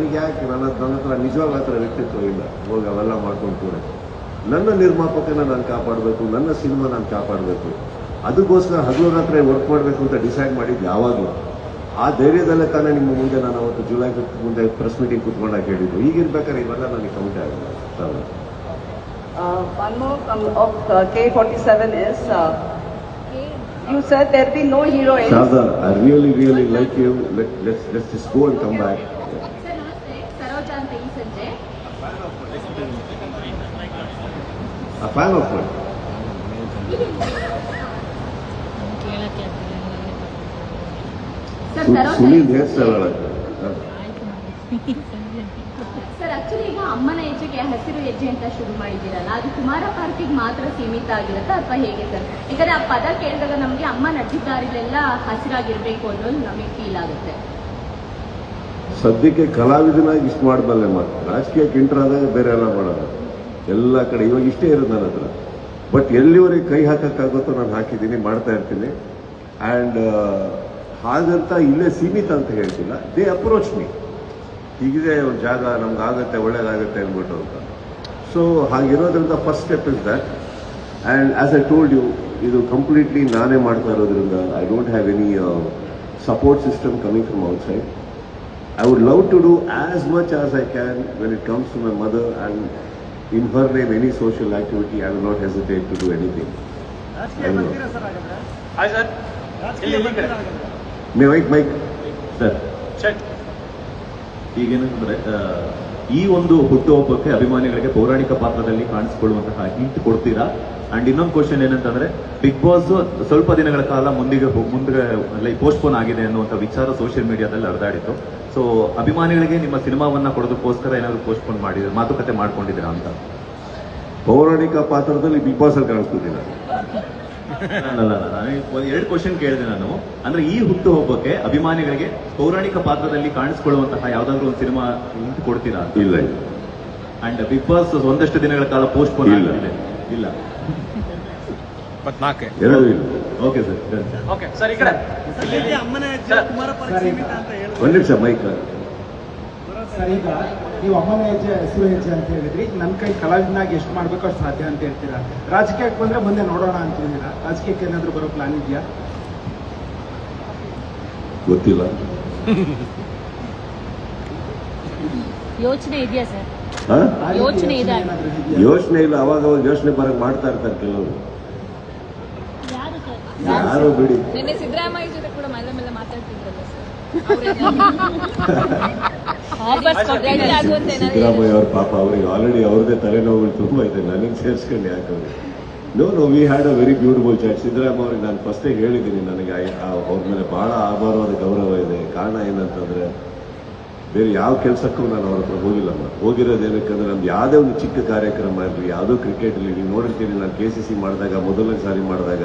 ನನಗೆ ಯಾಕೆ ನನ್ನ ನನ್ನ ಹತ್ರ ನಿಜವಾಗ್ಲೂ ಆ ಥರ ವ್ಯಕ್ತಿತ್ವ ಇಲ್ಲ? ಹೋಗಿ ಅವೆಲ್ಲ ಮಾಡ್ಕೊಂಡು ಕೂಡ ನನ್ನ ನಿರ್ಮಾಪಕನ ನಾನು ಕಾಪಾಡಬೇಕು ನನ್ನ ಸಿನಿಮಾ ನಾನು ಕಾಪಾಡಬೇಕು. ಅದಕ್ಕೋಸ್ಕರ ಹಗಲು ರಾತ್ರಿ ವರ್ಕ್ ಮಾಡಬೇಕು ಅಂತ ಡಿಸೈಡ್ ಮಾಡಿದ್ದು ಯಾವಾಗಲೂ. ಆ ಧೈರ್ಯದಲ್ಲೇ ತಾನೇ ನಿಮ್ಮ ಮುಂದೆ ನಾನು ಅವತ್ತು ಜುಲೈ ಫಿಫ್ತ್ ಮುಂದೆ ಪ್ರೆಸ್ ಮೀಟಿಂಗ್ ಕುತ್ಕೊಂಡಾಗ ಹೇಳಿದ್ದು. ಈಗಿರ್ಬೇಕಾದ್ರೆ ಇವೆಲ್ಲ ನನಗೆ ಕೌಂಟ್ ಆಗಿಲ್ಲ. Sir Uh, one more from of uh, K47 is uh, you said there be no hero in Shazad, I really, really like you. Let, let's, let's just go and come back. Sir ನಮಸ್ತೆ ಸರೋಜಾ ಅಂತ ಈ ಸಂಜೆ sir Su- Sunil sir actually ಈಗ ಅಮ್ಮನ ಹೆಜ್ಜೆಗೆ ಹಸಿರು ಹೆಜ್ಜೆ ಅಂತ ಶುರು ಮಾಡಿದ್ದೀರಲ್ಲ ಅದು ಕುಮಾರ ಪಾರ್ಕಿಗೆ ಮಾತ್ರ ಸೀಮಿತ ಆಗಿರುತ್ತಾ ಅಥವಾ ಹೇಗೆ ಸರ್ ಯಾಕಂದ್ರೆ ಆ ಪದ ಕೇಳಿದಾಗ ನಮಗೆ ಅಮ್ಮ ನಡೆದಿದ್ದಾರಿಲೆಲ್ಲ ಹಸಿರಾಗಿರ್ಬೇಕು ಅನ್ನೋದು ನಮಗೆ ಫೀಲ್ ಆಗುತ್ತೆ ಸದ್ಯಕ್ಕೆ ಕಲಾವಿದನಾಗಿ ಇಷ್ಟು ಮಾಡಬಲ್ಲೆ ಮಾತು ರಾಜಕೀಯಕ್ಕೆ ಇಂಟ್ರ್ ಆದಾಗ ಬೇರೆ ಎಲ್ಲ ಮಾಡೋದು ಎಲ್ಲ ಕಡೆ, ಇವಾಗ ಇಷ್ಟೇ ಇರೋದು ನನ್ನ ಹತ್ರ. ಬಟ್ ಎಲ್ಲಿವರೆಗೆ ಕೈ ಹಾಕೋಕ್ಕಾಗುತ್ತೋ ನಾನು ಹಾಕಿದ್ದೀನಿ, ಮಾಡ್ತಾ ಇರ್ತೀನಿ. ಆ್ಯಂಡ್ ಹಾಗಂತ ಇಲ್ಲೇ ಸೀಮಿತ ಅಂತ ಹೇಳ್ತಿಲ್ಲ. ದೇ ಅಪ್ರೋಚ್ ಮೀ ಹೀಗಿದೆ ಒಂದು ಜಾಗ, ನಮ್ಗೆ ಆಗುತ್ತೆ, ಒಳ್ಳೇದಾಗುತ್ತೆ ಅಂದ್ಬಿಟ್ಟು ಅಂತ. So ಹಾಗಿರೋದ್ರಿಂದ first step is that and as I told you ಇದು ಕಂಪ್ಲೀಟ್ಲಿ ನಾನೇ ಮಾಡ್ತಾ ಇರೋದ್ರಿಂದ I don't have any support system coming from outside I would love to do as much as I can when it comes to my mother and in her name any social activity, I will not hesitate to do anything. I know. Hi sir mike Mike, sir check ಈಗೇನಂದ್ರೆ ಈ ಒಂದು ಹುಟ್ಟುಹಬ್ಬಕ್ಕೆ ಅಭಿಮಾನಿಗಳಿಗೆ ಪೌರಾಣಿಕ ಪಾತ್ರದಲ್ಲಿ ಕಾಣಿಸಿಕೊಳ್ಳುವಂತಹ hint ಕೊಡ್ತೀರಾ? And ಇನ್ನೊಂದು question ಏನಂತಂದ್ರೆ ಬಿಗ್ ಬಾಸ್ ಸ್ವಲ್ಪ ದಿನಗಳ ಕಾಲ ಮುಂದಿಗೆ ಮುಂದೆ ಲೈಕ್ ಪೋಸ್ಟ್ಪೋನ್ ಆಗಿದೆ ಅನ್ನುವಂಥ ವಿಚಾರ ಸೋಷಿಯಲ್ ಮೀಡಿಯಾದಲ್ಲಿ ಹರಿದಾಡಿತ್ತು. ಸೊ ಅಭಿಮಾನಿಗಳಿಗೆ ನಿಮ್ಮ ಸಿನಿಮಾವನ್ನ ಕೊಡೋದಕ್ಕೋಸ್ಕರ ಏನಾದ್ರು ಪೋಸ್ಟ್ಪೋನ್ ಮಾಡಿದ್ರೆ ಮಾತುಕತೆ ಮಾಡ್ಕೊಂಡಿದ್ದೀರಾ ಅಂತ? ಪೌರಾಣಿಕ ಪಾತ್ರದಲ್ಲಿ ಬಿಗ್ ಬಾಸ್ ಅಲ್ಲಿ ಕಾಣಿಸ್ತಿದ್ದಿಲ್ಲ ನಾನು ಎರಡು ಕ್ವಶನ್ ಕೇಳಿದೆ ನಾನು. ಅಂದ್ರೆ ಈ ಹುಟ್ಟು ಹೋಗೋಕೆ ಅಭಿಮಾನಿಗಳಿಗೆ ಪೌರಾಣಿಕ ಪಾತ್ರದಲ್ಲಿ ಕಾಣಿಸ್ಕೊಳ್ಳುವಂತಹ ಯಾವ್ದಾದ್ರು ಒಂದು ಸಿನಿಮಾ ಹುಟ್ಟು ಕೊಡ್ತೀರಾ ಇಲ್ಲ ಇಲ್ಲ. ಅಂಡ್ ಬಿಗ್ ಬಾಸ್ ಒಂದಷ್ಟು ದಿನಗಳ ಕಾಲ ಪೋಸ್ಟ್ಪೋನ್ ಇಲ್ಲ. ಇಲ್ಲ. ಇಪ್ಪತ್ನಾಲ್ಕೆ. ಎರಡೂ ಇಲ್ಲ. ಓಕೆ ಸರ್ ಓಕೆ ಸರ್ ಈ ಕಡೆ. ಅಮ್ಮನ ಒಂದು ನಿಮಿಷ ಮೈಕ್ ಸರ್ ಈಗ ನೀವು ಅಮ್ಮನ ಹೆಜ್ಜೆ ಹಸಿರು ಹೆಜ್ಜೆ ಅಂತ ಹೇಳಿದ್ರಿ. ನನ್ನ ಕೈ ಕಲಾವಿದನಾಗಿ ಎಷ್ಟು ಮಾಡ್ಬೇಕು ಅಷ್ಟು ಸಾಧ್ಯ ಅಂತ ಹೇಳ್ತೀರಾ? ರಾಜಕೀಯಕ್ಕೆ ಬಂದ್ರೆ ಮುಂದೆ ನೋಡೋಣ ಅಂತ ಅಂತಿದ್ದೀರಾ ರಾಜಕೀಯಕ್ಕೆ ಏನಾದರೂ ಬರೋ ಪ್ಲಾನ್ ಇದೆಯಾ? ಗೊತ್ತಿಲ್ಲ. ಯೋಚನೆ ಇದೆಯಾ ಸರ್? ಹಾ? ಯೋಚನೆ ಇದೆ. ಯೋಚನೆ ಇಲ್ಲ. ಅವಾಗ ಅವಾಗ ಯೋಚನೆ ಬರಕ್ ಮಾಡ್ತಾ ಇರ್ತಾರೆ ಕೆಲವರು. ಯಾರು ಬಿಡಿ. ನಿನ್ನೆ ಸಿದ್ದರಾಮಯ್ಯ ಜೊತೆ ಕೂಡ ಮೇಲೆ ಮೇಲೆ ಮಾತಾಡ್ತಿದ್ರಲ್ಲ ಸರ್. ಸಿದ್ದರಾಮಯ್ಯ ಅವ್ರ ಪಾಪ ಅವ್ರಿಗೆ ಆಲ್ರೆಡಿ ಅವ್ರದೇ ತಲೆನೋವುಗಳು ತುಂಬಾ ಇದೆ. ನನಗೆ ಸೇರಿಸ್ಕೊಂಡು ಯಾಕೆ ಅವ್ರಿಗೆ no no we had a very beautiful chat Siddaramaiah ಅವ್ರಿಗೆ ನಾನು ಫಸ್ಟೇ ಹೇಳಿದ್ದೀನಿ ನನಗೆ ಅವ್ರ ಮೇಲೆ ಬಹಳ ಆಭಾರವಾದ ಗೌರವ ಇದೆ. ಕಾರಣ ಏನಂತಂದ್ರೆ ಬೇರೆ ಯಾವ ಕೆಲಸಕ್ಕೂ ನಾನು ಅವ್ರ ಹತ್ರ ಹೋಗಿಲ್ಲಮ್ಮ ಹೋಗಿರೋದು ಏನಕ್ಕಂದ್ರೆ ನಮ್ದು ಯಾವುದೇ ಒಂದು ಚಿಕ್ಕ ಕಾರ್ಯಕ್ರಮ ಇರಲಿ ಯಾವುದೋ ಕ್ರಿಕೆಟ್ ಇರಲಿ ನೀವು ನೋಡಿರ್ತೀರಿ ನಾನು ಕೆ ಸಿ ಸಿ ಮಾಡಿದಾಗ ಮೊದಲನೇ ಸಾರಿ ಮಾಡಿದಾಗ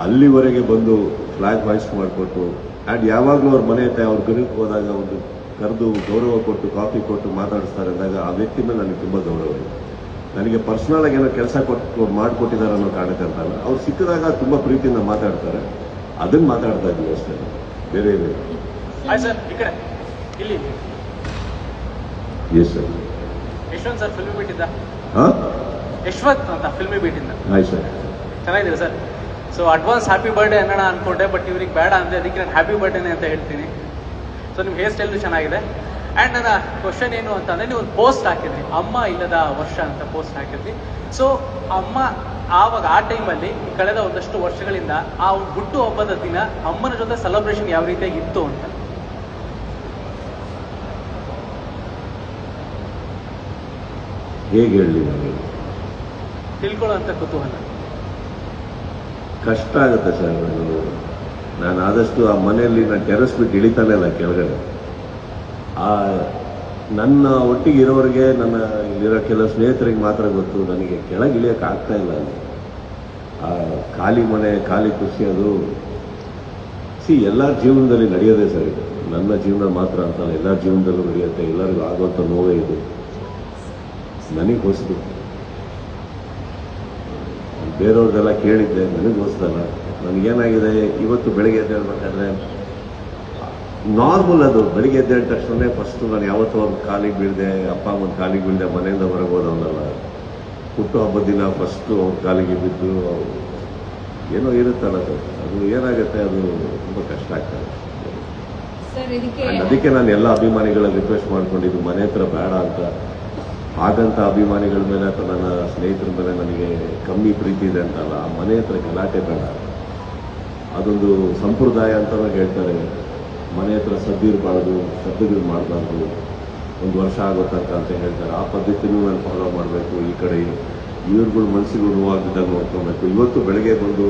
ಅಲ್ಲಿವರೆಗೆ ಬಂದು ಫ್ಲಾಗ್ ಬಾಯ್ಸ್ ಮಾಡಿಕೊಟ್ಟು ಆ್ಯಂಡ್ ಯಾವಾಗಲೂ ಅವ್ರ ಮನೆ ಐತೆ ಅವ್ರ ಗೃಹಕ್ಕೆ ಹೋದಾಗ ಒಂದು ಕರೆದು ಗೌರವ ಕೊಟ್ಟು ಕಾಫಿ ಕೊಟ್ಟು ಮಾತಾಡಿಸ್ತಾರೆ ಅಂದಾಗ ಆ ವ್ಯಕ್ತಿ ಮೇಲೆ ನನಗೆ ತುಂಬ ಗೌರವ ಇದೆ. ನನಗೆ ಪರ್ಸನಲ್ ಆಗಿ ಏನೋ ಕೆಲಸ ಕೊಟ್ಟು ಮಾಡಿಕೊಟ್ಟಿದ್ದಾರೆ ಅನ್ನೋ ಕಾರಣಕ್ಕಂತಲ್ಲ ಅವ್ರು ಸಿಕ್ಕಿದಾಗ ತುಂಬ ಪ್ರೀತಿಯಿಂದ ಮಾತಾಡ್ತಾರೆ. ಅದನ್ನ ಮಾತಾಡ್ತಾ ಇದ್ದೀವಿ ಅಷ್ಟೇ. ಬೇರೆ ಬೇರೆ ಹಾಯ್ ಸರ್ ಫಿಲ್ಮ್ ಇಲ್ಲಿ. ಎಸ್ ಸರ್ ಯಶವಂತ್ ಸರ್ ಫಿಲ್ಮಿ ಬಿಟ್ಟಿದ್ದ ಹಾಂ ಯಶವಂತ್ ಅಂತ ಫಿಲ್ಮ್ ಬಿಟ್ಟಿದ್ದ ಆಯ್ತು ಸರ್ ಚೆನ್ನಾಗಿದೆ sir so advance happy birthday ಅನ್ನೋಣ ಅನ್ಕೊಂಡೆ ಬಟ್ ಇವ್ರಿಗೆ ಬೇಡ ಅಂದರೆ ಅದಕ್ಕೆ ನಾನು ಹ್ಯಾಪಿ ಬರ್ಡೇನೆ ಅಂತ ಹೇಳ್ತೀನಿ. ಸೊ ನಿಮ್ಮ ಹೇರ್ ಸ್ಟೈಲು ಚೆನ್ನಾಗಿದೆ. ಆ್ಯಂಡ್ ನನ್ನ ಕ್ವಶನ್ ಏನು ಅಂತಂದರೆ ನೀವು ಒಂದು ಪೋಸ್ಟ್ ಹಾಕಿದ್ರಿ. ಅಮ್ಮ ಇಲ್ಲದ ವರ್ಷ ಅಂತ ಪೋಸ್ಟ್ ಹಾಕಿದ್ರಿ. ಸೊ ಅಮ್ಮ ಆವಾಗ ಆ ಟೈಮಲ್ಲಿ ಕಳೆದ ಒಂದಷ್ಟು ವರ್ಷಗಳಿಂದ ಆ ಹುಟ್ಟು ಹಬ್ಬದ ದಿನ ಅಮ್ಮನ ಜೊತೆ ಸೆಲೆಬ್ರೇಷನ್ ಯಾವ ರೀತಿಯಾಗಿ ಇತ್ತು ಅಂತ. ಹೇಗೆ ಹೇಳಿ ತಿಳ್ಕೊಳ್ಳೋ ಅಂತ ಕುತೂಹಲ. ಕಷ್ಟ ಆಗುತ್ತೆ ಸರ್ ನಾನು ನಾನು ಆದಷ್ಟು ಆ ಮನೆಯಲ್ಲಿ ನಾನು ಟೆರಸ್ ಬಿಟ್ಟು ಇಳಿತಾನೆ ಇಲ್ಲ ಕೆಳಗಡೆ. ಆ ನನ್ನ ಒಟ್ಟಿಗೆ ಇರೋರಿಗೆ, ನನ್ನ ಇಲ್ಲಿರೋ ಕೆಲವು ಸ್ನೇಹಿತರಿಗೆ ಮಾತ್ರ ಗೊತ್ತು, ನನಗೆ ಕೆಳಗೆ ಇಳಿಯೋಕೆ ಆಗ್ತಾ ಇಲ್ಲ ಅಲ್ಲಿ. ಆ ಖಾಲಿ ಮನೆ, ಖಾಲಿ ಖುಷಿ ಅದು. ಸಿ, ಎಲ್ಲ ಜೀವನದಲ್ಲಿ ನಡೆಯೋದೇ ಸರ್. ಇದು ನನ್ನ ಜೀವನ ಮಾತ್ರ ಅಂತಲ್ಲ, ಎಲ್ಲ ಜೀವನದಲ್ಲೂ ನಡೆಯುತ್ತೆ, ಎಲ್ಲರಿಗೂ ಆಗುವಂಥ ನೋವೇ ಇದು. ನನಗೆ ಹೊಸದು. ಬೇರೆಯವ್ರದ್ದೆಲ್ಲ ಕೇಳಿದ್ದೆ ನನಗೆ ಗೊತ್ತಲ್ಲ ನನಗೇನಾಗಿದೆ ಇವತ್ತು ಬೆಳಗ್ಗೆ ಎದ್ದು ಹೇಳ್ಬೇಕಾದ್ರೆ ನಾರ್ಮಲ್ ಅದು ಬೆಳಿಗ್ಗೆ ಎದ್ದ ತಕ್ಷಣ ಫಸ್ಟ್ ನಾನು ಯಾವತ್ತೂ ಅವ್ರ ಕಾಲಿಗೆ ಬೀಳ್ದೆ ಅಪ್ಪ ಅಮ್ಮನ ಕಾಲಿಗೆ ಬೀಳ್ದೆ ಮನೆಯಿಂದ ಹೊರಗೆ ಹೋದವನಲ್ಲ. ಹುಟ್ಟು ಹಬ್ಬದ ದಿನ ಫಸ್ಟು ಅವ್ರ ಕಾಲಿಗೆ ಬಿದ್ದು ಅವರು ಏನೋ ಇರುತ್ತಲ್ಲ ಅದು. ಅದು ಏನಾಗುತ್ತೆ ಅದು ತುಂಬ ಕಷ್ಟ ಆಗ್ತದೆ. ಅದಕ್ಕೆ ನಾನು ಎಲ್ಲ ಅಭಿಮಾನಿಗಳ ರಿಕ್ವೆಸ್ಟ್ ಮಾಡ್ಕೊಂಡಿದ್ದು ಮನೆ ಹತ್ರ ಬೇಡ ಅಂತ. ಹಾಗಂತ ಅಭಿಮಾನಿಗಳ ಮೇಲೆ ಅಥವಾ ನನ್ನ ಸ್ನೇಹಿತರ ಮೇಲೆ ನನಗೆ ಕಮ್ಮಿ ಪ್ರೀತಿ ಇದೆ ಅಂತಲ್ಲ, ಆ ಮನೆ ಹತ್ರ ಗಲಾಟೆ ಬೇಡ. ಅದೊಂದು ಸಂಪ್ರದಾಯ ಅಂತಲೂ ಹೇಳ್ತಾರೆ. ಮನೆ ಹತ್ರ ಸದ್ದಿರಬಾರ್ದು ಶಬ್ದಗಳು ಮಾಡಬಾರ್ದು. ಒಂದು ವರ್ಷ ಆಗೋ ತನಕ ಅಂತ ಹೇಳ್ತಾರೆ. ಆ ಪದ್ಧತಿನೂ ನಾನು ಫಾಲೋ ಮಾಡಬೇಕು ಈ ಕಡೆ. ಇವ್ರುಗಳ ಮನಸ್ಸಿಗೂ ನೋವಾಗಿದ್ದಾಗ ನೋಡ್ಕೊಬೇಕು. ಇವತ್ತು ಬೆಳಗ್ಗೆ ಬಂದು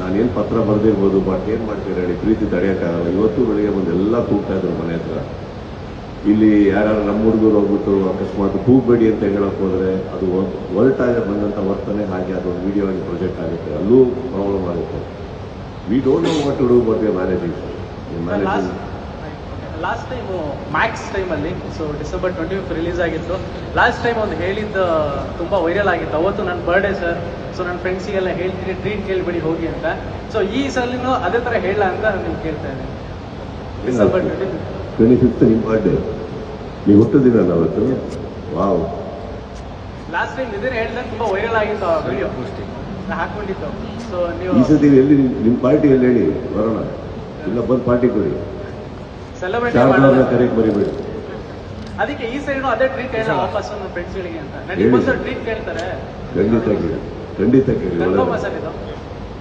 ನಾನೇನು ಪತ್ರ ಬರೆದಿರ್ಬೋದು ಬಟ್ ಏನು ಮಾಡ್ತೀರಿ ಹೇಳಿ, ಪ್ರೀತಿ ತಡೆಯೋಕ್ಕಾಗಲ್ಲ ಇವತ್ತು ಬೆಳಗ್ಗೆ ಬಂದು ಎಲ್ಲ ಕೂಗ್ತಾ ಇದ್ರು ಮನೆ ಹತ್ರ. ಇಲ್ಲಿ ಯಾರು ನಮ್ಮ ಹುಡುಗರು ಹೋಗ್ಬಿಟ್ಟು ಅಕಸ್ಮಾತ್ ಕೂಗಬೇಡಿ ಅಂತ ಹೇಳಕ್ ಹೋದ್ರೆ ಅದು ಹೊರಟಾಗ ಬಂದಂಥ ವರ್ತನೆ ಹಾಗೆ ಅದು ವಿಡಿಯೋ ಆಗಿ ಪ್ರೊಜೆಕ್ಟ್ ಆಗುತ್ತೆ. ಅಲ್ಲೂ ಪ್ರಾಬ್ಲಮ್ ಆಗುತ್ತೆ. We don't know what to do but we managing last managing last time max ಟೈಮಲ್ಲಿ so December twenty fifth release ಆಗಿತ್ತು. ಲಾಸ್ಟ್ ಟೈಮ್ ಒಂದು ಹೇಳಿದ್ದು ತುಂಬ ವೈರಲ್ ಆಗಿತ್ತು. ಅವತ್ತು ನನ್ನ ಬರ್ಡೇ ಸರ್ ಸೊ ನನ್ನ ಫ್ರೆಂಡ್ಸಿಗೆಲ್ಲ ಹೇಳ್ತೀನಿ ಟ್ರೀಟ್ ಕೇಳ್ಬೇಡಿ ಹೋಗಿ ಅಂತ. ಸೊ ಈ ಸಲಿನೂ ಅದೇ ಥರ ಹೇಳ ಅಂತ ನಾನು ಕೇಳ್ತಾ ಇದ್ದೀನಿ. ಡಿಸೆಂಬರ್ ಟ್ವೆಂಟಿ ಟ್ವೆಂಟಿ ಫಿಫ್ತ್ ನಿಮ್ಮ ಬರ್ಡೇ ನೀವು ಹುಟ್ಟಿದಿನ ಅವತ್ತು? ವಾವ್ ಲಾಸ್ಟ್ ಟೈಮ್ ಇದನ್ನ ಹೇಳಿದ್ರೆ ತುಂಬಾ ವೈರಲ್ ಆಗಿತ್ತು ಆ ವಿಡಿಯೋ ಹಾಕೊಂಡಿದ್ದು. ಸೊ ನೀವು ಈ ಸತಿ ಎಲ್ಲಿ ನಿಮ್ಮ ಪಾರ್ಟಿ ಎಲ್ಲಿ ಹೇಳಿ ಬರೋಣ. ಇಲ್ಲ ಬಂದು ಪಾರ್ಟಿ ಕೊಡಿ. ಸೆಲೆಬ್ರೇಟ್ ಶಾರದಾವ್ರನ್ನ ಕರೆಗೆ ಬರಿಬೇಡಿ. ಅದಕ್ಕೆ ಈ ಸೈಡ್ ಅದೇ ಟ್ರೀಟ್ ಹೇಳ ವಾಪಸ್ ಫ್ರೆಂಡ್ಸ್ಗಳಿಗೆ ಅಂತ. ನನಗೆ ಬಂದು ಟ್ರೀಟ್ ಕೇಳ್ತಾರೆ. ಖಂಡಿತ ಕೇಳಿ. ಖಂಡಿತ ಕೇಳಿ.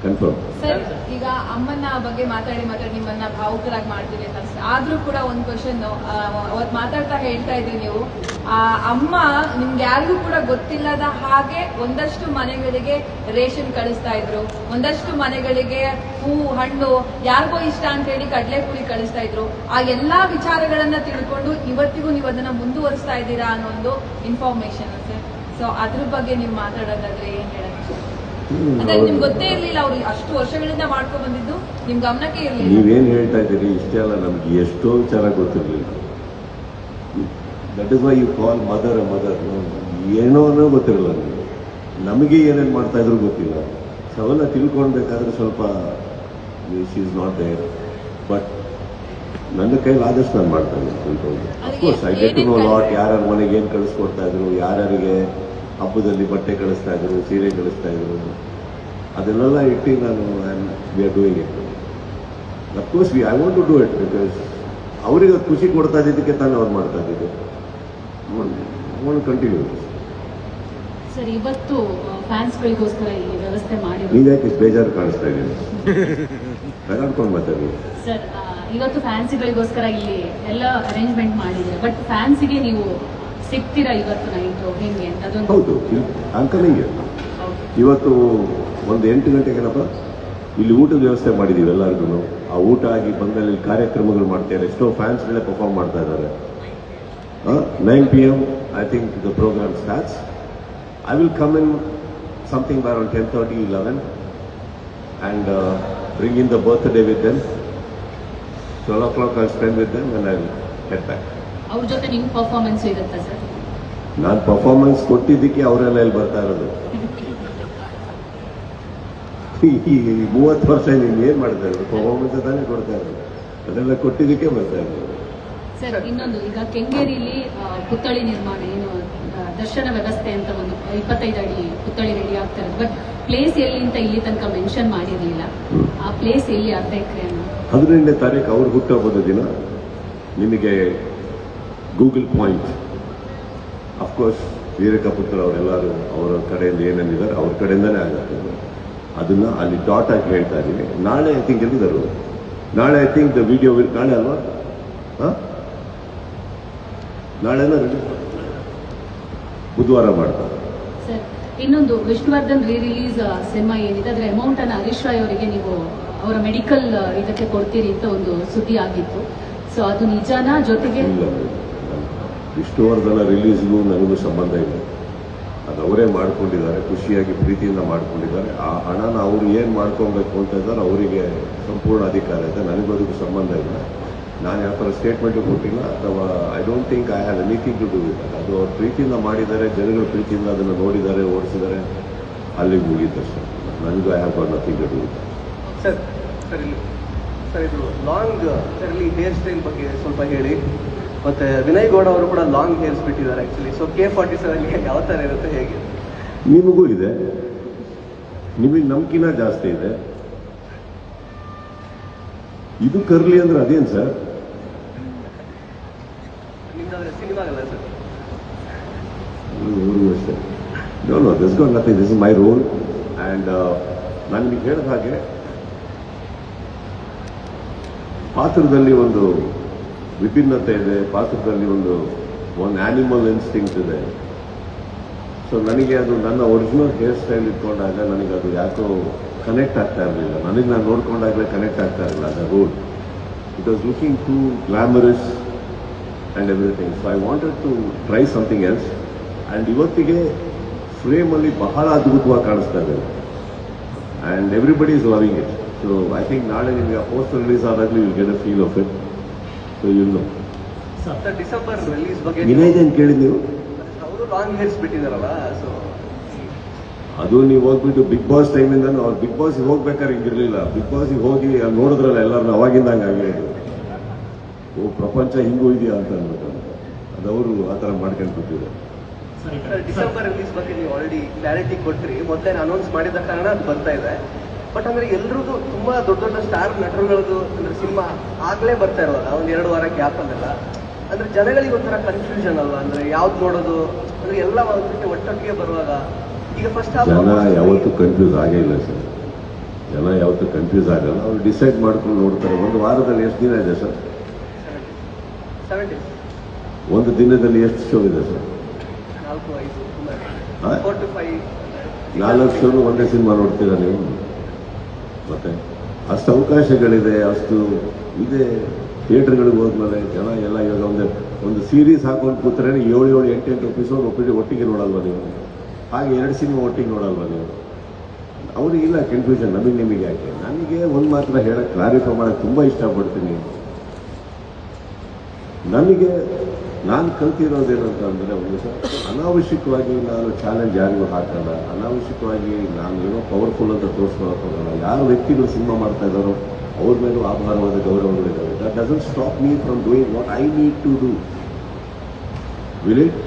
ಕನ್ಫರ್ಮ್ ಸರ್ ಈಗ ಅಮ್ಮನ ಬಗ್ಗೆ ಮಾತಾಡಿ ಮಾತಾಡಿ ನಿಮ್ಮನ್ನ ಭಾವುಕರಾಗಿ ಮಾಡ್ತೀವಿ ಅಂತ ಆದ್ರೂ ಕೂಡ ಒಂದ್ ಕ್ವಶನ್ ಅವತ್ ಮಾತಾಡ್ತಾ ಹೇಳ್ತಾ ಇದ್ರಿ ನೀವು. ಆ, ಅಮ್ಮ ನಿಮ್ಗೆ ಯಾರಿಗೂ ಕೂಡ ಗೊತ್ತಿಲ್ಲದ ಹಾಗೆ ಒಂದಷ್ಟು ಮನೆಗಳಿಗೆ ರೇಷನ್ ಕಳಿಸ್ತಾ ಇದ್ರು. ಒಂದಷ್ಟು ಮನೆಗಳಿಗೆ ಹೂ, ಹಣ್ಣು, ಯಾರಿಗೋ ಇಷ್ಟ ಅಂತ ಹೇಳಿ ಕಡಲೆಪುರಿ ಕಳಿಸ್ತಾ ಇದ್ರು. ಆ ಎಲ್ಲಾ ವಿಚಾರಗಳನ್ನ ತಿಳ್ಕೊಂಡು ಇವತ್ತಿಗೂ ನೀವು ಅದನ್ನ ಮುಂದುವರಿಸ್ತಾ ಇದ್ದೀರಾ ಅನ್ನೋ ಒಂದು ಇನ್ಫಾರ್ಮೇಶನ್ ಸರ್ ಸೊ ಅದ್ರ ಬಗ್ಗೆ ನೀವು ಮಾತಾಡೋದಾದ್ರೆ ಏನ್ ಇಷ್ಟ? ಅಂದ್ರೆ ನಿಮ್ಗೆ ಗೊತ್ತೇ ಇರ್ಲಿಲ್ಲ ಅವ್ರು ಅಷ್ಟು ವರ್ಷಗಳಿಂದ ಮಾಡ್ಕೊಂಡ್ ಬಂದಿದ್ದು ನಿಮ್ ಗಮನಕ್ಕೆ ಇರ್ಲಿಲ್ಲ. ನೀವೇನು ಹೇಳ್ತಾ ಇದ್ದೀರಿ ಇಷ್ಟೇ ಅಲ್ಲ ನಮ್ಗೆ ಎಷ್ಟೋ ವಿಚಾರ ಗೊತ್ತಿರಲಿಲ್ಲ. That is why you call mother mother ಏನೋ ಅನ್ನೋ ಗೊತ್ತಿರಲ್ಲ ನಮಗೆ. ನಮಗೆ ಏನೇನು ಮಾಡ್ತಾ ಇದ್ರು ಗೊತ್ತಿಲ್ಲ. ಅವೆಲ್ಲ ತಿಳ್ಕೊಳ್ಬೇಕಾದ್ರೆ ಸ್ವಲ್ಪ this is not there but ನನ್ನ ಕೈಲಿ ಆದಷ್ಟು ನಾನು ಮಾಡ್ತಾ ಇದ್ದೀನಿ ತಿಳ್ಕೊಂಡು of course I get to know lot ಯಾರ್ಯಾರ ಮನೆಗೆ ಏನು ಕಳಿಸ್ಕೊಡ್ತಾ ಇದ್ರು ಯಾರ್ಯಾರಿಗೆ ಹಬ್ಬದಲ್ಲಿ ಬಟ್ಟೆ ಕಳಿಸ್ತಾ ಇದ್ರು ಸೀರೆ ಕಳಿಸ್ತಾ ಇದ್ರು. ಅದನ್ನೆಲ್ಲ ಇಟ್ಟು ನಾನು we are doing it of course we I want to do it because ಅವರಿಗೆ ಅದು ಖುಷಿ ಕೊಡ್ತಾ ಇದ್ದಿದ್ದಕ್ಕೆ ತಾನೇ ಅವ್ರು ಮಾಡ್ತಾ ಇದ್ದಿದ್ದು. ವಾಂಟ್ ಕಂಟಿನ್ಯೂ ಸರ್ ಇವತ್ತು ಫ್ಯಾನ್ಸ್ಗಳಿಗೋಸ್ಕರ ಈ ವ್ಯವಸ್ಥೆ ಮಾಡಿ ನೀವ್ಯಾಕೆ ಬೇಜಾರು ಕಾಣಿಸ್ತಾ ಇದ್ದೀನಿ ತಗೊಂಡ್ಕೊಂಡು ಮಾತಾಡಿ. ಸರ್ ಇವತ್ತು ಫ್ಯಾನ್ಸಿಗಳಿಗೋಸ್ಕರ ಇಲ್ಲಿ ಎಲ್ಲ ಅರೇಂಜ್ಮೆಂಟ್ ಮಾಡಿದ್ರೆ ಬಟ್ ಫ್ಯಾನ್ಸಿಗೆ ನೀವು ಸಿಗ್ತೀರಾ ಇವತ್ತು ನೈಟು? ಹೆಂಗೆ? ಅಂತ ಅದೊಂದು ಹೌದು ಅಂಕಲಿಂಗೆ ಇವತ್ತು ಒಂದು ಎಂಟು ಗಂಟೆಗೇನಪ್ಪ ಇಲ್ಲಿ ಊಟದ ವ್ಯವಸ್ಥೆ ಮಾಡಿದ್ದೀವಿ ಎಲ್ಲರಿಗೂ ಆ ಊಟ ಆಗಿ ಬಂದಲ್ಲಿ ಕಾರ್ಯಕ್ರಮಗಳು ಮಾಡ್ತಾರೆ ಎಷ್ಟೋ ಫ್ಯಾನ್ಸ್ಗಳೇ ಪರ್ಫಾರ್ಮ್ ಮಾಡ್ತಾ ಇದ್ದಾರೆ. Nine P M I think the programme starts I will come in something around ten thirty eleven and bring in the birthday with them twelve o'clock I spend with them and I head back ಅವ್ರ ಜೊತೆ ನಿಮ್ಮ performance ಇರುತ್ತೆ sir ನಾನು performance ಕೊಟ್ಟಿದ್ದಕ್ಕೆ ಅವರೆಲ್ಲ ಇಲ್ಲಿ ಬರ್ತಾ ಇರೋದು. ಈ ಮೂವತ್ತು ವರ್ಷ ನೀನು ಏನ್ ಮಾಡ್ತಾ ಇರೋದು? ಪರ್ಫಾರ್ಮೆನ್ಸ್ ತಾನೇ ಕೊಡ್ತಾ ಇರೋದು. ಅದೆಲ್ಲ ಕೊಟ್ಟಿದ್ದಕ್ಕೆ ಬರ್ತಾ ಇರೋದು. ಸರ್ ಇನ್ನೊಂದು ಈಗ ಕೆಂಗೇರಿಲಿ ಪುತ್ತಳಿ ಪುತ್ಥಳಿ ನಿರ್ಮಾಣ ಏನು ದರ್ಶನ ವ್ಯವಸ್ಥೆ ಅಂತ ಒಂದು ಇಪ್ಪತ್ತೈದು ಅಡಿ ಪುತ್ತಳಿ ರೆಡಿ ಆಗ್ತಾ ಇರೋದು. ಬಟ್ ಪ್ಲೇಸ್ ಎಲ್ಲಿ ಅಂತ ಇಲ್ಲಿ ತನಕ ಮೆನ್ಷನ್ ಮಾಡಿರಲಿಲ್ಲ. ಆ ಪ್ಲೇಸ್ ಎಲ್ಲಿ ಆಗ್ತಾ ಅನ್ನೋ ಹದಿನೆಂಟನೇ ತಾರೀಕು ಅವ್ರು ಹುಟ್ಟುಹಬ್ಬದ ದಿನ ನಿಮಗೆ ಗೂಗಲ್ ಪಾಯಿಂಟ್ ಅಫ್ಕೋರ್ಸ್ ವೀರಕಪುತ್ರ ಅವರೆಲ್ಲರೂ ಅವರ ಕಡೆಯಿಂದ ಏನೇನಿದ್ದಾರೆ ಅವ್ರ ಕಡೆಯಿಂದಲೇ ಆಗುತ್ತೆ. ಅದನ್ನು ಅಲ್ಲಿ ಡಾಟ್ ಆಗಿ ಹೇಳ್ತಾ ಇದ್ದೀನಿ. ನಾಳೆ ಐ ಥಿಂಕ್ ಎಲ್ಲಿದ್ದಾರೆ ನಾಳೆ I think the video will ನಾಳೆ ಅಲ್ವಾ? ಹಾಂ? ನಾಳೆನ ಬುಧವಾರ ಮಾಡ್ತಾರೆ ಇನ್ನೊಂದು ವಿಷ್ಣುವರ್ಧನ್ ರೀ ರಿಲೀಸ್ ಸಿನಿಮಾ ಏನಿದೆ? ಅದರ ಅಮೌಂಟ್ ಅನ್ನ ಹರೀಶ್ ರಾಯ್ ಅವರಿಗೆ ನೀವು ಅವರ ಮೆಡಿಕಲ್ ಇದಕ್ಕೆ ಕೊಡ್ತೀರಿ ಅಂತ ಒಂದು ಸುದ್ದಿ ಆಗಿತ್ತು. ಸೊ ಅದು ನಿಜಾನ? ಜೊತೆಗೆ ಇಲ್ಲ ವಾರದಲ್ಲ ರಿಲೀಸ್ಗೂ ನನಗೂ ಸಂಬಂಧ ಇಲ್ಲ. ಅದು ಅವರೇ ಮಾಡ್ಕೊಂಡಿದ್ದಾರೆ, ಖುಷಿಯಾಗಿ ಪ್ರೀತಿಯಿಂದ ಮಾಡ್ಕೊಂಡಿದ್ದಾರೆ. ಆ ಹಣನ ಅವರು ಏನು ಮಾಡ್ಕೊಬೇಕು ಅಂತ ಇದ್ದಾರೆ, ಅವರಿಗೆ ಸಂಪೂರ್ಣ ಅಧಿಕಾರ ಇದೆ. ನನಗೂ ಅದಕ್ಕೂ ಸಂಬಂಧ ಇಲ್ಲ. ನಾನು ಯಾವ ಥರ ಸ್ಟೇಟ್ಮೆಂಟು ಕೊಟ್ಟಿಲ್ಲ, ಅಥವಾ I don't think I have anything to do with ಅದು ಅವ್ರು ಪ್ರೀತಿಯಿಂದ ಮಾಡಿದ್ದಾರೆ ಜನಗಳು ಪ್ರೀತಿಯಿಂದ ಅದನ್ನು ನೋಡಿದ್ದಾರೆ, ಓಡಿಸಿದ್ದಾರೆ ಅಲ್ಲಿಗೆ ಮುಗೀತಷ್ಟೇ ನನಗೂ I have got nothing to do with sir sir ಇದು ಲಾಂಗ್ ಹೇರ್ ಸ್ಟೈಲ್ ಬಗ್ಗೆ ಸ್ವಲ್ಪ ಹೇಳಿ. ಮತ್ತೆ ವಿನಯ್ ಗೌಡ ಅವರು ಕೂಡ ಲಾಂಗ್ ಹೇರ್ಸ್ ಬಿಟ್ಟಿದ್ದಾರೆ actually so K forty seven ಯಾವ ಥರ ಇರುತ್ತೆ ಹೇಗೆ? ನಿಮಗೂ ಇದೆ. ನಿಮಗೆ ನಮ್ಕಿನ ಜಾಸ್ತಿ ಇದೆ. ಇದು ಕರ್ಲಿ ಅಂದ್ರೆ ಅದೇನ್ sir? No no this got nothing this is my role and ನಾನು ನಿಮಗೆ ಹೇಳಿದ ಹಾಗೆ ಪಾತ್ರದಲ್ಲಿ ಒಂದು ವಿಭಿನ್ನತೆ ಇದೆ. ಪಾತ್ರದಲ್ಲಿ ಒಂದು ಒನ್ ಆ್ಯನಿಮಲ್ ಇನ್ಸ್ಟಿಂಕ್ಟ್ ಇದೆ. ಸೊ ನನಗೆ ಅದು ನನ್ನ ಒರಿಜಿನಲ್ ಹೇರ್ ಸ್ಟೈಲ್ ಇಟ್ಕೊಂಡಾಗ ನನಗೆ ಅದು ಯಾಕೋ ಕನೆಕ್ಟ್ ಆಗ್ತಾ ಇರಲಿಲ್ಲ. ನನಗೆ ನಾನು ನೋಡ್ಕೊಂಡಾಗಲೇ ಕನೆಕ್ಟ್ ಆಗ್ತಾ ಇರಲಿಲ್ಲ, ಅದ road it was looking to glamorous and everything so I wanted to try something else and ಇವತ್ತಿಗೆ ಫ್ರೇಮಲ್ಲಿ ಬಹಳ ಅದ್ಭುತವಾಗಿ ಕಾಣಿಸ್ತಾ ಇದೆ. And everybody is loving it so I think ನಾಳೆ ನಿಮಗೆ ಆ poster release ಆದಾಗಲೂ you get a feel of it so you know sir December release ಬಗ್ಗೆ ವಿನಯ್ ಏನು ಕೇಳಿದ್ ನೀವು ಅವರು ಲಾಂಗ್ ಹೇರ್ಸ್ ಬಿಟ್ಟಿದಾರಲ್ಲ ಸೊ ಅದು ನೀವು ಹೋಗ್ಬಿಟ್ಟು ಬಿಗ್ ಬಾಸ್ ಟೈಮಿಂದ ಅವ್ರು ಬಿಗ್ ಬಾಸ್ ಹೋಗ್ಬೇಕಾದ್ರೆ ಹಿಂಗಿರ್ಲಿಲ್ಲ. ಬಿಗ್ ಬಾಸ್ಗೆ ಹೋಗಿ ಅಲ್ಲಿ ನೋಡಿದ್ರಲ್ಲ ಎಲ್ಲರನ್ನ ಅವಾಗಿಂದ ಹಂಗಾಗಿರೋದು ಓ ಪ್ರಪಂಚ ಹಿಂಗೂ ಇದೆಯಾ ಅಂತ ಅನ್ಬಿಟ್ಟು ಅದವರು ಆ ಥರ ಮಾಡ್ಕೊಂಡು ಸರ್ ಡಿಸೆಂಬರ್ ರಿಲೀಸ್ ಬಗ್ಗೆ ನೀವು ಆಲ್ರೆಡಿ ಕ್ಲಾರಿಟಿ ಕೊಟ್ರಿ. ಮೊದಲೇ ಅನೌನ್ಸ್ ಮಾಡಿದ ಕಾರಣ ಅದು ಬರ್ತಾ ಇದೆ. ಬಟ್ ಅಂದ್ರೆ ಎಲ್ರಿಗೂ ತುಂಬಾ ದೊಡ್ಡ ದೊಡ್ಡ ಸ್ಟಾರ್ ನಟರುಗಳದ್ದು ಅಂದ್ರೆ ಸಿನಿಮಾ ಆಗ್ಲೇ ಬರ್ತಾ ಇರೋಲ್ಲ ಒಂದ್ ಎರಡು ವಾರ ಗ್ಯಾಪ್ ಅಲ್ಲೆಲ್ಲ. ಅಂದ್ರೆ ಜನಗಳಿಗೆ ಒಂಥರ ಕನ್ಫ್ಯೂಷನ್ ಅಲ್ವಾ? ಅಂದ್ರೆ ಯಾವ್ದು ನೋಡೋದು? ಅಂದ್ರೆ ಎಲ್ಲ ಒಂದಕ್ಕೆ ಒಟ್ಟೊಟ್ಟಿಗೆ ಬರುವಾಗ ಈಗ ಫಸ್ಟ್ ಜನ ಯಾವತ್ತೂ ಕನ್ಫ್ಯೂಸ್ ಆಗೇ ಇಲ್ಲ ಸರ್. ಜನ ಯಾವತ್ತೂ ಕನ್ಫ್ಯೂಸ್ ಆಗಲ್ಲ. ಅವ್ರು ಡಿಸೈಡ್ ಮಾಡ್ಕೊಂಡು ನೋಡ್ತಾರೆ. ಒಂದು ವಾರದಲ್ಲಿ ಎಷ್ಟು ದಿನ ಇದೆ ಸರ್? ಒಂದು ದಿನದಲ್ಲಿ ಎಷ್ಟು ಶೋ ಇದೆ ಸರ್? ನಾಲ್ಕು ಶೋನು ಒಂದೇ ಸಿನಿಮಾ ನೋಡ್ತೀರಾ ನೀವು? ಮತ್ತೆ ಅಷ್ಟು ಅವಕಾಶಗಳಿದೆ, ಅಷ್ಟು ಇದೆ. ಥಿಯೇಟರ್ಗಳಿಗೆ ಹೋದ್ಮೇಲೆ ಜನ ಎಲ್ಲ ಇವಾಗ ಒಂದು ಒಂದು ಸೀರೀಸ್ ಹಾಕೊಂಡು ಕೂತ್ರೆ ಏಳು ಏಳು, ಎಂಟು ಎಂಟು ಎಪಿಸೋಡ್ ಒಪ್ಪಿಟ್ಟು ಒಟ್ಟಿಗೆ ನೋಡಲ್ವಾ ನೀವು? ಹಾಗೆ ಎರಡು ಸಿನಿಮಾ ಒಟ್ಟಿಗೆ ನೋಡಲ್ವಾ ನೀವು? ಅವ್ರಿಗೆ ಇಲ್ಲ ಕನ್ಫ್ಯೂಷನ್ ನಮಗೆ ನಿಮಗೆ ಯಾಕೆ? ನನಗೆ ಒಂದು ಮಾತ್ರ ಹೇಳಕ್ಕೆ ಕ್ಲಾರಿಫೈ ಮಾಡೋಕ್ಕೆ ತುಂಬ ಇಷ್ಟಪಡ್ತೀನಿ. ನನಗೆ ನಾನು ಕಲ್ತಿರೋದೇನಂತ ಅಂದರೆ ಒಂದು ಅನಾವಶ್ಯಕವಾಗಿ ನಾನು ಚಾಲೆಂಜ್ ಯಾರಿಗೂ ಹಾಕಲ್ಲ. ಅನಾವಶ್ಯಕವಾಗಿ ನಾನು ಏನೋ ಪವರ್ಫುಲ್ ಅಂತ ತೋರಿಸ್ಕೊಳಕ್ ಹೋಗಲ್ಲ ಯಾರು ವ್ಯಕ್ತಿಗಳು ಸಿನಿಮಾ ಮಾಡ್ತಾ ಇದ್ದಾರೋ ಅವ್ರ ಮೇಲೂ ಆಭಾರವಾದ ಗೌರವಗಳಿದ್ದಾವೆ. That doesn't stop me from doing what I need to do will it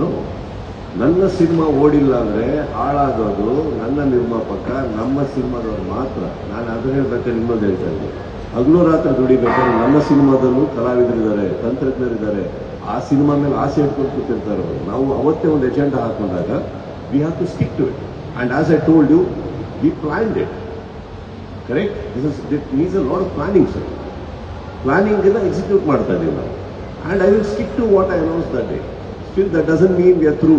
no ನನ್ನ ಸಿನಿಮಾ ಓಡಿಲ್ಲ ಅಂದರೆ ಹಾಳಾಗೋದು ನನ್ನ ನಿರ್ಮಾಪಕ, ನಮ್ಮ ಸಿನಿಮಾದವ್ರು ಮಾತ್ರ. ನಾನು ಅದನ್ನ ಹೇಳ್ಬೇಕಾದ್ರೆ ನಿಮ್ಮದು ಹೇಳ್ತಾ ಇದ್ದೆ ಹಗಲು ರಾತ್ರಿ ದುಡಿಬೇಕಾದ್ರೆ ನಮ್ಮ ಸಿನಿಮಾದಲ್ಲೂ ಕಲಾವಿದರಿದ್ದಾರೆ, ತಂತ್ರಜ್ಞರಿದ್ದಾರೆ. ಆ ಸಿನಿಮಾ ಮೇಲೆ ಆಸೆ ಇಟ್ಕೊಂಡು ಕೂತಿರ್ತಾರೆ ನಾವು ಅವತ್ತೇ ಒಂದು agenda ಹಾಕೊಂಡಾಗ we have to stick to it and as I told you we planned it correct this is that is a lot of planning sir planning ಎಲ್ಲ ಎಕ್ಸಿಕ್ಯೂಟ್ ಮಾಡ್ತಾ ಇದ್ದೀವಿ ನಾವು. And I will stick to what I announce that day still that doesn't mean we are through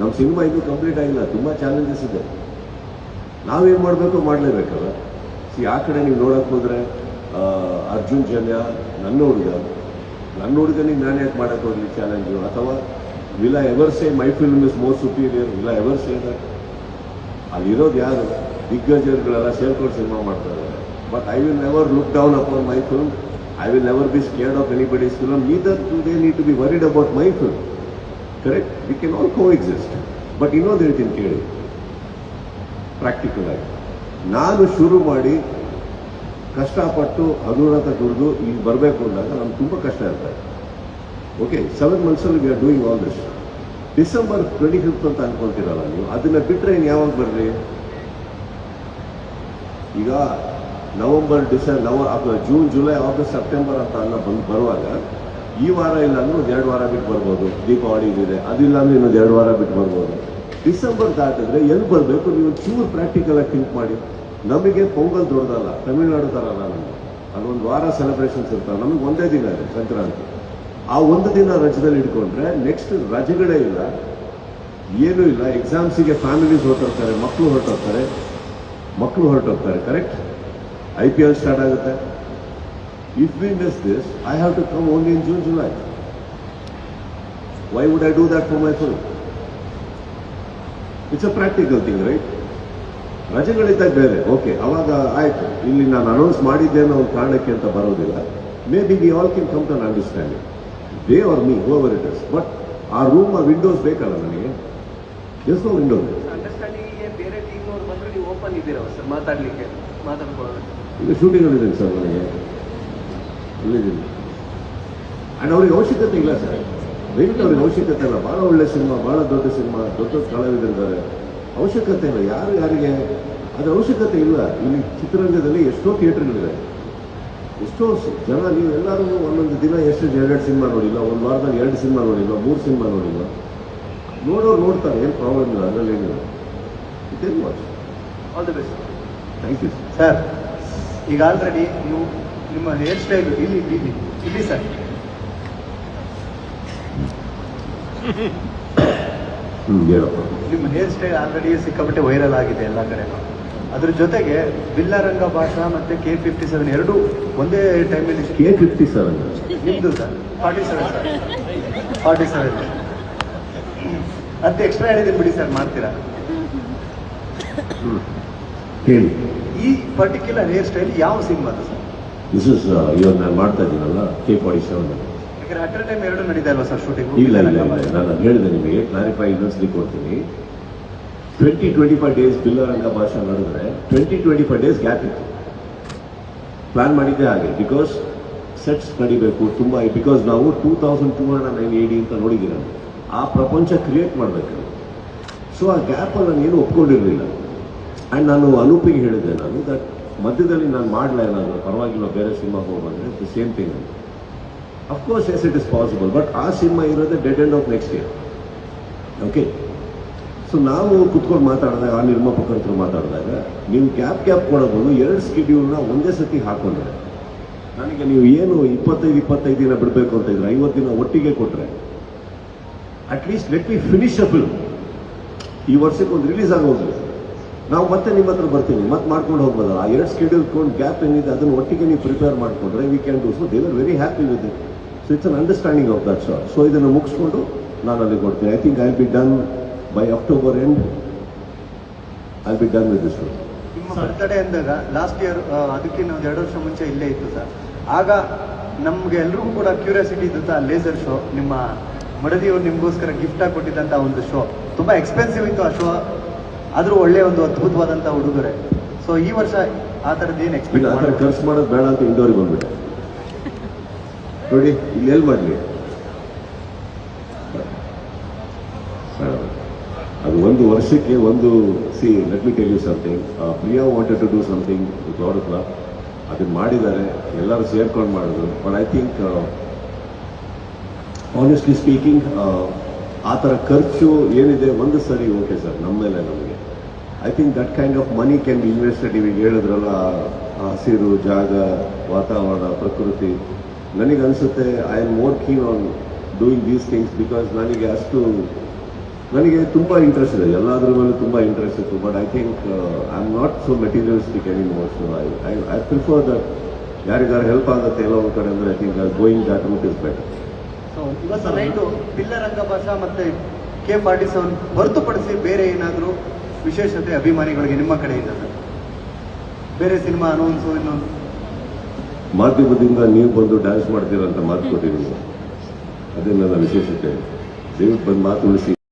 ನಮ್ಮ cinema ಇನ್ನೂ complete ಆಗಿಲ್ಲ. ತುಂಬ challenges ಇದೆ. ನಾವೇನು ಮಾಡಬೇಕು ಮಾಡಲೇಬೇಕಲ್ಲ ಸಿ ಆ ಕಡೆ ನೀವು ನೋಡೋಕ್ಕೆ ಹೋದ್ರೆ ಅರ್ಜುನ್ ಜನ್ಯ, ನನ್ನ ಹುಡುಗ. ನನ್ನ ಹುಡುಗನಿಗೆ ನಾನು ಯಾಕೆ ಮಾಡಕ್ಕೆ ಹೋಗಲಿ ಚಾಲೆಂಜು ಅಥವಾ will ever say my film is more superior. Will ever say that ಅಲ್ಲಿರೋದು ಯಾರು? ದಿಗ್ಗಜರುಗಳೆಲ್ಲ ಸೇರ್ಕೊಂಡು ಸಿನಿಮಾ ಮಾಡ್ತಾರೆ. But I will never look down upon my film. I will never be scared of anybody's film neither do they need to be worried about my film. Correct we can all coexist but ಇನ್ನೊಂದು ಹೇಳ್ತೀನಿ ಕೇಳಿ. Practical ಆಗಿ. ನಾನು ಶುರು ಮಾಡಿ ಕಷ್ಟಪಟ್ಟು ಅನುರಾಧ ದುಡಿದು ಇಲ್ಲಿ ಬರಬೇಕು ಅಂದಾಗ ನಮ್ಗೆ ತುಂಬ ಕಷ್ಟ ಇರ್ತದೆ okay seven ಮಂತ್ಸಲ್ಲಿ we are doing all this December twenty fifth ಅಂತ ಅನ್ಕೊಳ್ತೀರಲ್ಲ ನೀವು? ಅದನ್ನ ಬಿಟ್ಟರೆ ಇನ್ನು ಯಾವಾಗ ಬರ್ರಿ? ಈಗ ನವೆಂಬರ್ ಡಿಸೆಂಬರ್ ನವ ಜೂನ್, ಜುಲೈ, ಆಗಸ್ಟ್, ಸೆಪ್ಟೆಂಬರ್ ಅಂತ ಅನ್ನ ಬಂದು ಬರುವಾಗ ಈ ವಾರ ಇಲ್ಲ ಅಂದ್ರೆ ಒಂದು ಎರಡು ವಾರ ಬಿಟ್ಟು ಬರ್ಬೋದು. ದೀಪಾವಳಿ ಇದೆ ಅದಿಲ್ಲ ಅಂದ್ರೆ ಇನ್ನೊಂದು ಎರಡು ವಾರ ಬಿಟ್ಟು ಬರ್ಬೋದು. ಡಿಸೆಂಬರ್ ದಾಟಿದ್ರೆ ಎಲ್ಲಿ ಬರಬೇಕು? ನೀವು ಚೂರು ಪ್ರಾಕ್ಟಿಕಲ್ ಆಗಿ ಥಿಂಕ್ ಮಾಡಿ. ನಮಗೆ ಪೊಂಗಲ್ ದೊಡ್ಡದಲ್ಲ, ತಮಿಳ್ನಾಡು ಥರ ಅಲ್ಲ ನಮಗೆ. ಅಲ್ಲೊಂದು ವಾರ ಸೆಲೆಬ್ರೇಷನ್ಸ್ ಇರ್ತಾವೆ. ನಮಗೆ ಒಂದೇ ದಿನ ಇದೆ ಸಂಕ್ರಾಂತಿ. ಆ ಒಂದು ದಿನ ರಜದಲ್ಲಿ ಇಟ್ಕೊಂಡ್ರೆ ನೆಕ್ಸ್ಟ್ ರಜೆಗಳೇ ಇಲ್ಲ. ಏನೂ ಇಲ್ಲ. ಎಕ್ಸಾಮ್ಸಿಗೆ ಫ್ಯಾಮಿಲೀಸ್ ಹೊರಟೋಗ್ತಾರೆ ಮಕ್ಕಳು ಹೊರಟೋಗ್ತಾರೆ. ಮಕ್ಕಳು ಹೊರಟೋಗ್ತಾರೆ correct I P L start ಆಗುತ್ತೆ. If we miss this I have to come only in June July why would I do that for my phone it's a practical thing right ರಜೆಗಳಿದ್ದಾಗ ಬೇರೆ okay ಅವಾಗ ಆಯ್ತು. ಇಲ್ಲಿ ನಾನು announce ಮಾಡಿದ್ದೆ ಅನ್ನೋ ಒಂದು ಕಾರಣಕ್ಕೆ ಅಂತ ಬರೋದಿಲ್ಲ. Maybe we all can come to understanding they are me over it is but ಆ ರೂಮ್ ಆ ವಿಂಡೋಸ್ ಬೇಕಲ್ಲ ನನಗೆ ಎಸ್ ನೋ ವಿಂಡೋ ಅಂಡರ್ಸ್ಟ್ಯಾಂಡಿಂಗಿಗೆ ಬೇರೆ ಟೀಮ್ ಅವ್ರು ಬಂದ್ರೆ ನೀವು ಓಪನ್ ಇದ್ದೀರಾ ಸರ್ ಮಾತಾಡ್ಲಿಕ್ಕೆ ಈಗ ಇದೆ ಸರ್ ನನಗೆ. ಅಲ್ಲಿದ್ದೀನಿ ಆ್ಯಂಡ್ ಅವ್ರಿಗೆ ಅವಶ್ಯಕತೆ ಇಲ್ಲ ಸರ್. ದಯವಿಟ್ಟು ಅವ್ರಿಗೆ ಅವಶ್ಯಕತೆ ಇಲ್ಲ. ಭಾಳ ಒಳ್ಳೆ ಸಿನಿಮಾ ಭಾಳ ದೊಡ್ಡ ಸಿನಿಮಾ ದೊಡ್ಡ ದೊಡ್ಡ ಕಲಾವಿದರಿದ್ದಾರೆ ಅವಶ್ಯಕತೆ ಇಲ್ಲ ಯಾರು ಯಾರಿಗೆ? ಅದು ಅವಶ್ಯಕತೆ ಇಲ್ಲ. ಇಲ್ಲಿ ಚಿತ್ರರಂಗದಲ್ಲಿ ಎಷ್ಟೋ ಥಿಯೇಟರ್ಗಳಿವೆ. ಎಷ್ಟೋ ಜನ ನೀವು ಎಲ್ಲರೂ ಒಂದೊಂದು ದಿನ ಎಷ್ಟು ಎರಡು ಸಿನಿಮಾ ನೋಡಿಲ್ಲ ಒಂದು ವಾರದಲ್ಲಿ ಎರಡು ಸಿನಿಮಾ ನೋಡಿಲ್ಲ ಮೂರು ಸಿನಿಮಾ ನೋಡಿಲ್ಲ ನೋಡೋರು ನೋಡ್ತಾರೆ ಏನು ಪ್ರಾಬ್ಲಮ್ ಇಲ್ಲ ಅದರಲ್ಲಿ ಏನಿಲ್ಲ. ಇದೇನು watch all the best thank you sir ಈಗ ಆಲ್ರೆಡಿ ನೀವು ನಿಮ್ಮ ಹೇರ್ ಸ್ಟೈಲ್ ಇಲ್ಲಿ ಇಲ್ಲಿ ಇಲ್ಲಿ ಸರ್ ಹ್ಞೂ ಹೇಳಪ್ಪ. ನಿಮ್ಮ ಹೇರ್ ಸ್ಟೈಲ್ ಆಲ್ರೆಡಿ ಸಿಕ್ಕಾಪಟ್ಟೆ ವೈರಲ್ ಆಗಿದೆ ಎಲ್ಲ ಕಡೆ. ಅದ್ರ ಜೊತೆಗೆ ಬಿಲ್ಲರಂಗ ಭಾಷಾ ಮತ್ತೆ ಕೆ ಫಿಫ್ಟಿ ಸೆವೆನ್ ಎರಡು ಒಂದೇ ಟೈಮಲ್ಲಿ ಕೆ ಫಿಫ್ಟಿ ಸೆವೆನ್ ನಿಮ್ದು sir forty seven sir forty seven ಮತ್ತೆ ಎಕ್ಸ್ಟ್ರಾ ಹೇಳಿದ್ದೀನಿ ಬಿಡಿ ಸರ್ ಮಾಡ್ತೀರಾ? ಹೇಳಿ. ಈ ಪರ್ಟಿಕ್ಯುಲರ್ ಹೇರ್ ಸ್ಟೈಲ್ ಯಾವ ಸಿನಿಮಾದ ಸರ್ ದಿಸ್ ಇಸ್ ಇವಾಗ ನಾನು ಮಾಡ್ತಾ ಇದ್ದೀನಲ್ಲ ಕೆ ಫಾರ್ಟಿ ಸೆವೆನ್ ಇಲ್ಲ ಇಲ್ಲ ನಾನು ಹೇಳಿದೆ ನಿಮಗೆ ಕ್ಲಾರಿಫೈ ಇನ್ನೊಂದ್ಸಲಿ ಕೊಡ್ತೀನಿ. Twenty twenty five days Billaranga Baashe ನಡೆದ್ರೆ twenty twenty five days gap ಇತ್ತು. ಪ್ಲಾನ್ ಮಾಡಿದ್ದೆ ಹಾಗೆ ಬಿಕಾಸ್ ಸೆಟ್ಸ್ ನಡಿಬೇಕು, ತುಂಬ ಬಿಕಾಸ್ ನಾವು two thousand two hundred nine AD ಅಂತ ನೋಡಿದ್ದೀರ ಆ ಪ್ರಪಂಚ ಕ್ರಿಯೇಟ್ ಮಾಡಬೇಕು. ಸೊ ಆ ಗ್ಯಾಪಲ್ಲಿ ನಾನು ಏನು ಒಪ್ಕೊಂಡಿರಲಿಲ್ಲ. ಆ್ಯಂಡ್ ನಾನು ಅನೂಪಿಗೆ ಹೇಳಿದ್ದೆ ನಾನು ದಟ್ ಮಧ್ಯದಲ್ಲಿ ನಾನು ಮಾಡಲ ಏನಾದರೂ ಪರವಾಗಿಲ್ಲ, ಬೇರೆ cinema ಹೋಗ್ಬಂದರೆ the same thing of course yes it is possible but ಆ ಸಿನಿಮಾ ಇರೋದೇ dead end of next year okay so ನಾವು ಕುತ್ಕೊಂಡು ಮಾತಾಡಿದಾಗ, ಆ ನಿರ್ಮಾಪಕರ ಮಾತಾಡಿದಾಗ, ನೀವು ಗ್ಯಾಪ್ ಗ್ಯಾಪ್ ಕೊಡೋದು ಎರಡು ಸ್ಕೆಡ್ಯೂಲ್ನ ಒಂದೇ ಸತಿ ಹಾಕೊಂಡ್ರೆ ನನಗೆ ನೀವು ಏನು ಇಪ್ಪತ್ತೈದು ಇಪ್ಪತ್ತೈದು ದಿನ ಬಿಡಬೇಕು ಅಂತ ಇದ್ರೆ, ಐವತ್ತು ದಿನ ಒಟ್ಟಿಗೆ ಕೊಟ್ಟರೆ at least let me finish a ಈ ವರ್ಷಕ್ಕೆ ಒಂದು ರಿಲೀಸ್ ಆಗೋದು. ನಾವು ಮತ್ತೆ ನಿಮ್ಮ ಹತ್ರ ಬರ್ತೀನಿ, ಮತ್ತೆ ಮಾಡ್ಕೊಂಡು ಹೋಗ್ಬೋದಲ್ಲ. ಆ ಎರಡು ಸ್ಕೆಡ್ಯೂಲ್ ಕೊಂಡು ಗ್ಯಾಪ್ ಏನಿದೆ, ಅದನ್ನು ಒಟ್ಟಿಗೆ ನೀವು ಪ್ರಿಪೇರ್ ಮಾಡಿಕೊಂಡ್ರೆ we can do so they are very happy with it so it's an understanding of that short so ಇದನ್ನು ಮುಗಿಸ್ಕೊಂಡು ನಾನು ಅಲ್ಲಿ ಕೊಡ್ತೀನಿ I think I be done by October end I be done with this birthday ಅಂದಾಗ last year ಅದಕ್ಕೆ ನಾವು ಎರಡು ವರ್ಷ ಮುಂಚೆ ಇಲ್ಲೇ ಇತ್ತು ಸರ್ ಆಗ ನಮ್ಗೆ ಎಲ್ರಿಗೂ ಕೂಡ ಕ್ಯೂರಿಯಾಸಿಟಿ ಇದ್ದು ಆ ಲೇಸರ್ ಶೋ ನಿಮ್ಮ ಮಡದಿಯವರು ನಿಮಗೋಸ್ಕರ ಗಿಫ್ಟ್ ಆಗಿ ಕೊಟ್ಟಿದ್ದಂಥ ಒಂದು ಶೋ ತುಂಬಾ ಎಕ್ಸ್ಪೆನ್ಸಿವ್ ಇತ್ತು ಆ ಶೋ ಆದ್ರೂ ಒಳ್ಳೆ ಒಂದು ಅದ್ಭುತವಾದಂಥ ಉಡುಗೊರೆ. ಸೊ ಈ ವರ್ಷ ಆ ಥರದ್ದು ಏನು ಎಕ್ಸ್ಪೆಕ್ಟ್ ಖರ್ಚು ಮಾಡೋದು ಬೇಡ ಅಂತ ಇಂಡೋರಿಗೆ ಬಂದ್ಬಿಟ್ಟೆ. ನೋಡಿ, ಇಲ್ಲಿ ಎಲ್ಲಿ ಮಾಡಲಿ ಅದು ಒಂದು ವರ್ಷಕ್ಕೆ ಒಂದು see let me tell you something Priya wanted to do something our club ಅದನ್ನ ಮಾಡಿದ್ದಾರೆ, ಎಲ್ಲರೂ ಸೇರ್ಕೊಂಡು ಮಾಡಿದ್ರು. But I think honestly speaking ಆ ಥರ ಖರ್ಚು ಏನಿದೆ, ಒಂದು ಸರಿ ಓಕೆ ಸರ್ ನಮ್ಮ ಮೇಲೆ ನಮಗೆ. I think that kind of money can be invested ಇವಾಗ ಹೇಳಿದ್ರಲ್ಲ ಹಸಿರು ಜಾಗ, ವಾತಾವರಣ, ಪ್ರಕೃತಿ. ನನಗೆ ಅನಿಸುತ್ತೆ I am more keen on doing these things because ನನಗೆ ಅಷ್ಟು, ನನಗೆ ತುಂಬ ಇಂಟ್ರೆಸ್ಟ್ ಇದೆ. ಎಲ್ಲಾದ್ರ ಮೇಲೆ ತುಂಬ ಇಂಟ್ರೆಸ್ಟ್ ಇತ್ತು but I think I am not so materialistic any more so I I I prefer that ಯಾರಿಗಾರು ಹೆಲ್ಪ್ ಆಗುತ್ತೆ ಎಲ್ಲ ಒಂದು ಕಡೆ ಅಂದರೆ I think going that route is better ಭಾಷಾ ಮತ್ತೆ ಕೆ ಫಾರ್ಟಿ ಸೆವೆನ್ ಹೊರತುಪಡಿಸಿ ಬೇರೆ ಏನಾದರೂ ವಿಶೇಷತೆ, ಅಭಿಮಾನಿಗಳಿಗೆ ನಿಮ್ಮ ಕಡೆಯಿಂದ ಸರ್? ಬೇರೆ ಸಿನಿಮಾ ಅನೌನ್ಸು ಇನ್ನೊಂದು? ಮಾಧ್ಯಮದಿಂದ ನೀವು ಬಂದು ಡ್ಯಾನ್ಸ್ ಮಾಡ್ತೀರಾ ಅಂತ ಮಾತು ಕೊಟ್ಟಿದ್ದೀನಿ. ಅದೇ ನನ್ನ ವಿಶೇಷತೆ. ದಯವಿಟ್ಟು ಬಂದು ಮಾತು ಉಳಿಸಿ.